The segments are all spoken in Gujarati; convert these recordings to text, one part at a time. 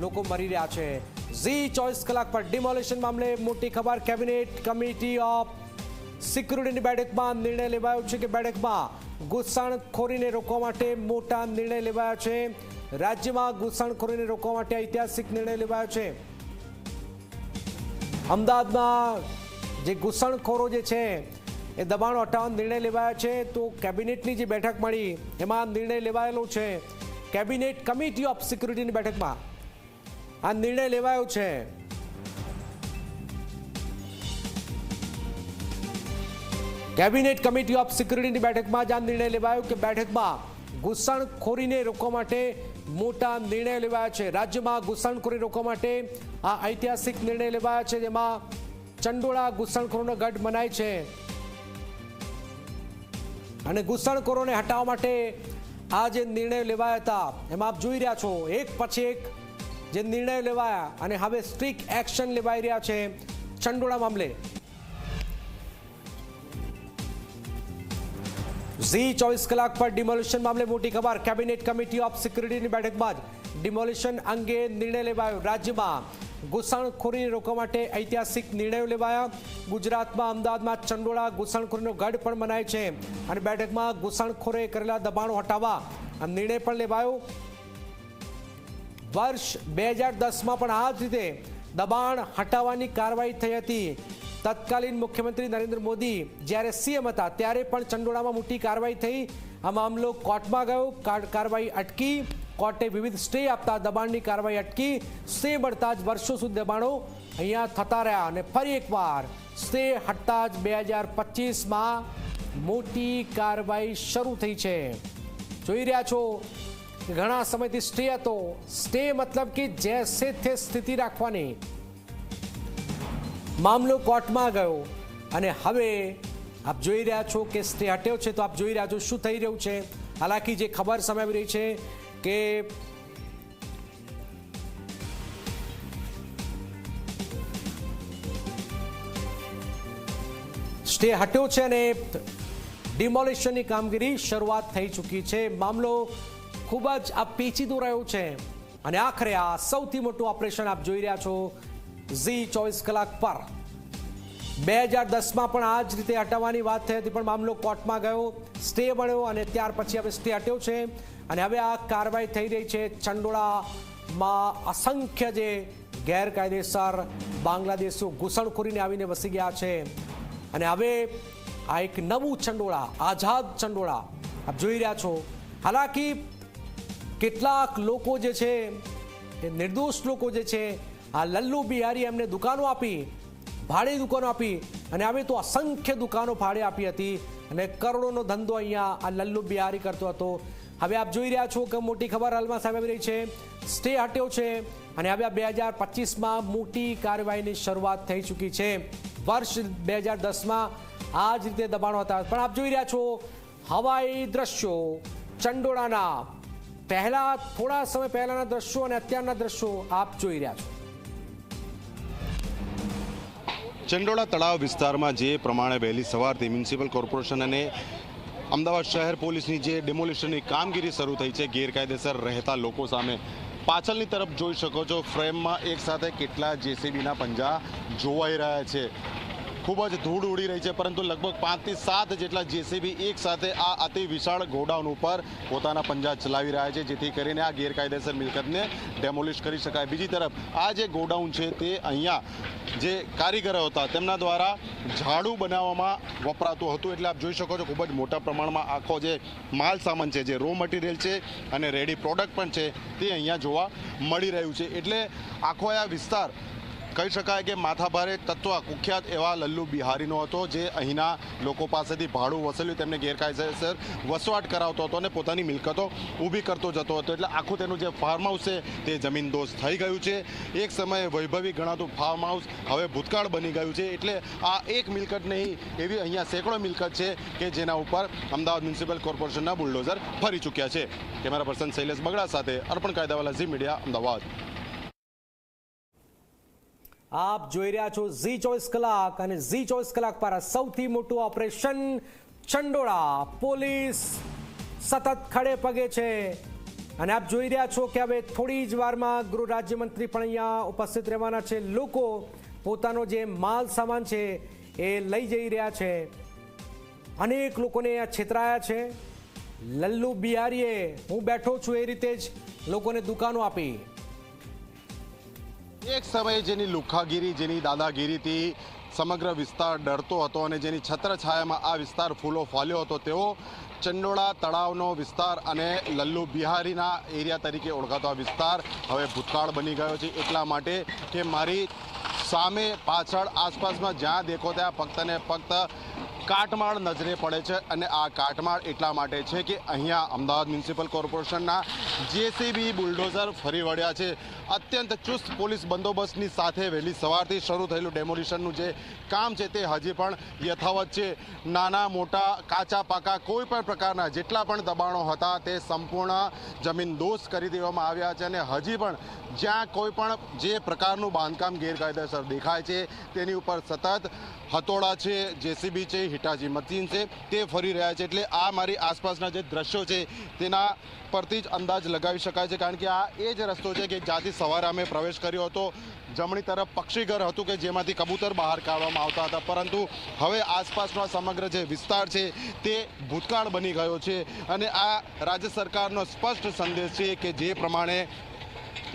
લોકો મરી રહ્યા છે. ઝી ચોવીસ કલાક પર ડિમોલિશન મામલે મોટી ખબર. કેબિનેટ કમિટી ઓફ સિક્યુરિટીની બેઠકમાં નિર્ણય લેવાયો છે કે બેઠકમાં ઘૂસણખોરીને રોકવા માટે મોટા નિર્ણય લેવાયા છે. રાજ્યમાં ઘૂસણખોરીને રોકવા માટે ઐતિહાસિક નિર્ણય લેવાયો છે. અમદાવાદમાં જે ઘૂસણખોરો જે છે, એ દબાણ હટાવવાનો નિર્ણય લેવાયો છે. તો કેબિનેટની જે બેઠક મળી, એમાં નિર્ણય લેવાયેલો છે. કેબિનેટ કમિટી ઓફ સિક્યુરિટીની બેઠકમાં આ નિર્ણય લેવાયો છે. કેબિનેટ કમિટી ઓફ સિક્યુરિટીની બેઠકમાં જ આ નિર્ણય લેવાયો કે બેઠકમાં ઘૂસણખોરીને રોકવા માટે મોટા નિર્ણય લેવાયા છે. રાજ્યમાં ઘૂસણખોરી રોકવા માટે આ ઐતિહાસિક નિર્ણય લેવાયા છે, જેમાં ચંડોળા ઘૂસણખોરોનો ગઢ મનાય છે. અને ઘૂસણખોરોને હટાવવા માટે આ જે નિર્ણય લેવાયા હતા, એમાં આપ જોઈ રહ્યા છો, એક પછી એક જે નિર્ણયો લેવાયા અને હવે સ્ટ્રિક્ટ એક્શન લેવાઈ રહ્યા છે ચંડોળા મામલે. ઝી ચોવીસ કલાક પર ડિમોલિશન મામલે મોટી ખબર. કેબિનેટ કમિટી ઓફ સિક્યુરિટીની બેઠક બાદ ડિમોલિશન અંગે નિર્ણય લેવાયો. રાજ્યમાં ઘૂસણખોરીને રોકવા માટે ઐતિહાસિક નિર્ણયો લેવાયા. ગુજરાતમાં અમદાવાદમાં ચંડોળા ઘૂસણખોરીનો ગઢ પણ મનાય છે. અને બેઠકમાં ઘૂસણખોરે કરેલા દબાણો હટાવવા નિર્ણય પણ લેવાયો. વર્ષ બે હજાર દસમાં પણ આ જ રીતે દબાણ હટાવવાની કાર્યવાહી થઈ હતી. તત્કાલીન મુખ્યમંત્રી નરેન્દ્ર મોદી જ્યારે સીએમ હતા ત્યારે પણ ચંડોળામાં મોટી કાર્યવાહી થઈ. આ મામલો કોર્ટમાં ગયો કાર્યવાહી અટકી. કોર્ટે વિવિધ સ્ટે આપતા દબાણની કાર્યવાહી અટકી. સ્ટે મળતા જ વર્ષો સુધી દબાણો અહીંયા થતા રહ્યા અને ફરી એકવાર સ્ટે હટતા જ બે હજાર પચીસમાં મોટી કાર્યવાહી શરૂ થઈ છે. જોઈ રહ્યા છો ઘણા સમયથી સ્ટે હતો. સ્ટે મતલબ કે જેસે તે સ્થિતિ રાખવાની. મામલો કોર્ટમાં ગયો. અને હવે આપ જોઈ રહ્યા છો કે સ્ટે હટ્યો છે તો આપ જોઈ રહ્યા છો શું થઈ રહ્યું છે. હાલાકી જે ખબર સામે આવી રહી છે કે સ્ટે હટ્યો છે અને ડિમોલિશનની કામગીરી શરૂઆત થઈ ચૂકી છે. મામલો ખૂબ જ આ પેચીદો રહ્યો છે. અને આખરે આ સૌથી મોટું ઓપરેશન આપ જોઈ રહ્યા છો, ઝી ચોવીસ કલાક પર. બે હજાર દસમાં પણ આ જ રીતે હટાવવાની વાત થઈ હતી, પણ મામલો કોર્ટમાં ગયો, સ્ટે મળ્યો અને ત્યાર પછી હવે સ્ટે હટ્યો છે. અને હવે આ કાર્યવાહી થઈ રહી છે ચંડોળામાં અસંખ્ય જે ગેરકાયદેસર બાંગ્લાદેશીઓ ઘૂસણખોરીને આવીને વસી ગયા છે. અને હવે આ એક નવું ચંડોળા, આઝાદ ચંડોળા આપ જોઈ રહ્યા છો. હાલાકી કેટલાક લોકો જે છે, એ નિર્દોષ લોકો જે છે, આ લલ્લુ બિહારી એમને દુકાનો આપી, ભાડે દુકાનો આપી અને હવે તો અસંખ્ય દુકાનો ભાડે આપી હતી અને કરોડોનો ધંધો અહીંયા આ લલ્લુ બિહારી કરતો હતો. હવે આપ જોઈ રહ્યા છો કે મોટી ખબર હાલમાં સામે આવી રહી છે. સ્ટે હટ્યો છે અને હવે આ બે હજાર પચીસમાં મોટી કાર્યવાહીની શરૂઆત થઈ ચૂકી છે. વર્ષ બે હજાર દસમાં આ જ રીતે દબાણો હતા. પણ આપ જોઈ રહ્યા છો હવાઈ દ્રશ્યો, ચંડોળાના પહેલા થોડા સમય પહેલાના દ્રશ્યો અને અત્યારના દ્રશ્યો આપ જોઈ રહ્યા છો. ચંડોળા તળાવ વિસ્તારમાં જે પ્રમાણે વહેલી સવારથી મ્યુનિસિપલ કોર્પોરેશન અને અમદાવાદ શહેર પોલીસની જે ડેમોલિશનની કામગીરી શરૂ થઈ છે, ગેરકાયદેસર રહેતા લોકો સામે પાછળની તરફ જોઈ શકો છો. ફ્રેમમાં એક સાથે કેટલા જેસીબીના પંજા જોવાઈ રહ્યા છે. ખૂબ જ ધૂળ ઉડી રહી છે, પરંતુ લગભગ પાંચથી સાત જેટલા જેસીબી એક સાથે આ અતિ વિશાળ ગોડાઉન ઉપર પોતાના પંજા ચલાવી રહ્યા છે, જેથી કરીને આ ગેરકાયદેસર મિલકતને ડેમોલિશ કરી શકાય. બીજી તરફ, આ જે ગોડાઉન છે તે અહીંયા જે કારીગરો હતા, તેમના દ્વારા ઝાડુ બનાવવામાં વપરાતું હતું. એટલે આપ જોઈ શકો છો, ખૂબ જ મોટા પ્રમાણમાં આખો જે માલ સામાન છે, જે રો મટીરિયલ છે અને રેડી પ્રોડક્ટ પણ છે, તે અહીંયા જોવા મળી રહ્યું છે. એટલે આખો આ વિસ્તાર કહી શકાય કે માથાભારે તત્વ કુખ્યાત એવા લલ્લુ બિહારીનો હતો જે અહીંના લોકો પાસેથી ભાડું વસૂલ્યું, તેમને ગેરકાયદેસર વસવાટ કરાવતો હતો અને પોતાની મિલકતો ઊભી કરતો જતો હતો. એટલે આખું તેનું જે ફાર્મ હાઉસ છે, તે જમીન દોષ થઈ ગયું છે. એક સમયે વૈભવી ગણાતું ફાર્મ હાઉસ હવે ભૂતકાળ બની ગયું છે. એટલે આ એક મિલકત નહીં, એવી અહીંયા સેંકડો મિલકત છે કે જેના ઉપર અમદાવાદ મ્યુનિસિપલ કોર્પોરેશનના બુલડોઝર ફરી ચૂક્યા છે. કેમેરા પર્સન શૈલેષ બગડા સાથે અર્પણ કાયદાવાલા ઝી મીડિયા, અમદાવાદ. આપ જોઈ રહ્યા છો ઝી ચોવીસ કલાક અને ઝી ચોવીસ કલાક પર સૌથી મોટું ઓપરેશન ચંડોળા. પોલીસ સતત ખડે પગે છે. અને આપ જોઈ રહ્યા છો કે હવે થોડી જ વારમાં ગૃહ રાજ્યમંત્રી પણ અહીંયા ઉપસ્થિત રહેવાના છે. લોકો પોતાનો જે માલ સામાન છે એ લઈ જઈ રહ્યા છે. અનેક લોકોને અહીંયા છેતરાયા છે. લલ્લુ બિહારીએ, હું બેઠો છું એ રીતે જ લોકોને દુકાનો આપી. એક સમયે જેની લુખાગીરી, જેની દાદાગીરીથી સમગ્ર વિસ્તાર ડરતો હતો અને જેની છત્રછાયામાં આ વિસ્તાર ફૂલો ફાલ્યો હતો, તેઓ ચંડોળા તળાવનો વિસ્તાર અને લલ્લુ બિહારીના એરિયા તરીકે ઓળખાતો આ વિસ્તાર હવે ભૂતકાળ બની ગયો છે. એટલા માટે કે મારી સામે પાછળ આસપાસમાં જ્યાં દેખો ત્યાં ફક્ત ને ફક્ત કાટમાળ નજરે પડે છે અને આ કાટમાળ એટલા માટે છે કે અહીંયા અમદાવાદ મ્યુનિસિપલ કોર્પોરેશનના જેસીબી બુલડોઝર ફરી વળ્યા છે. અત્યંત ચુસ્ત પોલીસ બંદોબસ્તની સાથે વહેલી સવારથી શરૂ થયેલું ડેમોલિશનનું જે કામ છે તે હજી પણ યથાવત છે. નાના, મોટા, કાચા, પાકા કોઈ પણ પ્રકારના જેટલા પણ દબાણો હતા તે સંપૂર્ણ જમીન દોષ કરી દેવામાં આવ્યા છે અને હજી પણ જ્યાં કોઈ પણ જે પ્રકારનું બાંધકામ ગેરકાયદેસર દેખાય છે તેની ઉપર સતત હતોડા છે. જેસીબી છે હિટાચી મતીન છે, તે ફરી રહ્યા છે એટલે આ મારી આસપાસના જે દ્રશ્યો છે, તેના પરથી જ અંદાજ લગાવી શકાય છે, કારણ કે આ એ જ રસ્તો છે કે જ્યાંથી સવારે અમે પ્રવેશ કર્યો હતો. જમણી તરફ પક્ષીઘર હતું કે જેમાંથી કબૂતર બહાર કાઢવામાં આવતા હતા, પરંતુ હવે આસપાસનો આ સમગ્ર જે વિસ્તાર છે, તે ભૂતકાળ બની ગયો છે અને આ રાજ્ય સરકારનો સ્પષ્ટ સંદેશ છે કે જે પ્રમાણે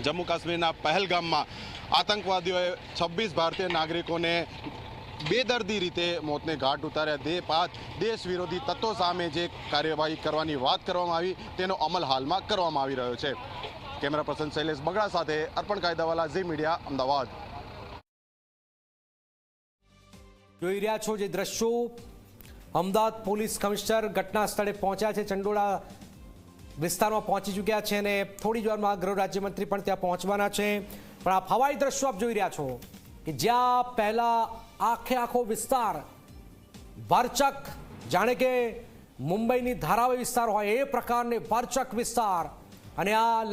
જમ્મુ કાશ્મીરના પહેલગામમાં આતંકવાદીઓએ છવ્વીસ ભારતીય નાગરિકોને બેદર્દી રીતે મોતને ઘાટ ઉતાર્યા. તે બાદ દેશ વિરોધી તત્વો સામે જે કાર્યવાહી કરવાની વાત કરવામાં આવી, તેનો અમલ હાલમાં કરવામાં આવી રહ્યો છે. કેમેરા પર્સન શૈલેષ બગડા સાથે અર્પણ કાયદાવાલા ઝી મીડિયા, અમદાવાદ. જોઈ રહ્યા છો જે દ્રશ્યો, અમદાવાદ પોલીસ કમિશનર ઘટના સ્થળે પહોંચ્યા છે. ચંડોળા વિસ્તારમાં પહોંચી ચૂક્યા છે અને થોડી જ વારમાં ગૃહ રાજ્યમંત્રી પણ ત્યાં પહોંચવાના છે. પણ આ હવાઈ દ્રશ્યો આપ જોઈ રહ્યા છો કે જ્યાં પહેલા આખે આખો વિસ્તાર. ભરચક, જાણે કે મુંબઈની ધારાવી વિસ્તાર હોય એ પ્રકારની ભરચક વિસ્તાર. અને આ